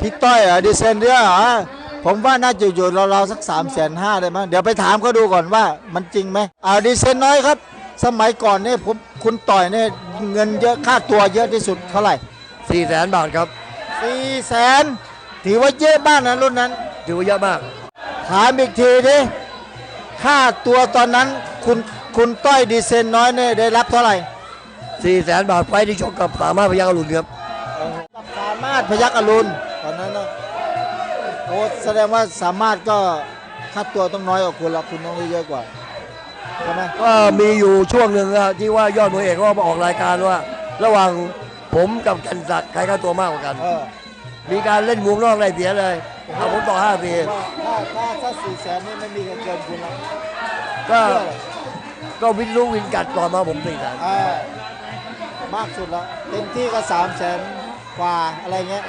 พี่ต้อยเหรอดีเซนเดียเหรอผมว่าน่าจะอยู่เราๆสัก3ามแสนห้าได้มั้งเดี๋ยวไปถามเขาดูก่อนว่ามันจริงไหมอ่าดีเซนน้อยครับ สมัยก่อนเนี่ยผมคุณต่อยเนี่ยเงินเยอะค่าตัวเยอะที่สุดเท่าไหร่สี่แสนบาทครับสี่แสนถือว่าเยอะบ้างนะรุ่นนั้น ถือว่าเยอะมาก ถามอีกทีดิค่าตัวตอนนั้นคุณคุณต้อยดีเซนน้อยเนี่ยได้รับเท่าไหร่สี่แสนบาทไฟล์ที่ชกกับสามารถพยัคฆ์อรุณครับกับสามารถพยักอรุณ ตอนนั้นนะโอ้แสดงว่าสามารถก็ค่าตัวต้องน้อยกว่าคุณละคุณต้องได้เยอะกว่าใช่ไหมก็มีอยู่ช่วงหนึ่งอะที่ว่ายอดมวยเอกก็มาออกรายการว่า ระหว่างผมกับกันศักดิ์ใครค่าตัวมากกว่ากัน เออมีการเล่นมุมนอกได้เสียเลยเอาผมต่อห้าปีว่าถ้าถ้าถ้าสี่แสนนี่ไม่มีใครเกินคุณละก็เชื่อเลยก็วินรู้วินกัดต่อนมาผมสี่แสนอ่ามากสุดละเต็มที่ก็สามแสนกว่าอะไรเงี้ย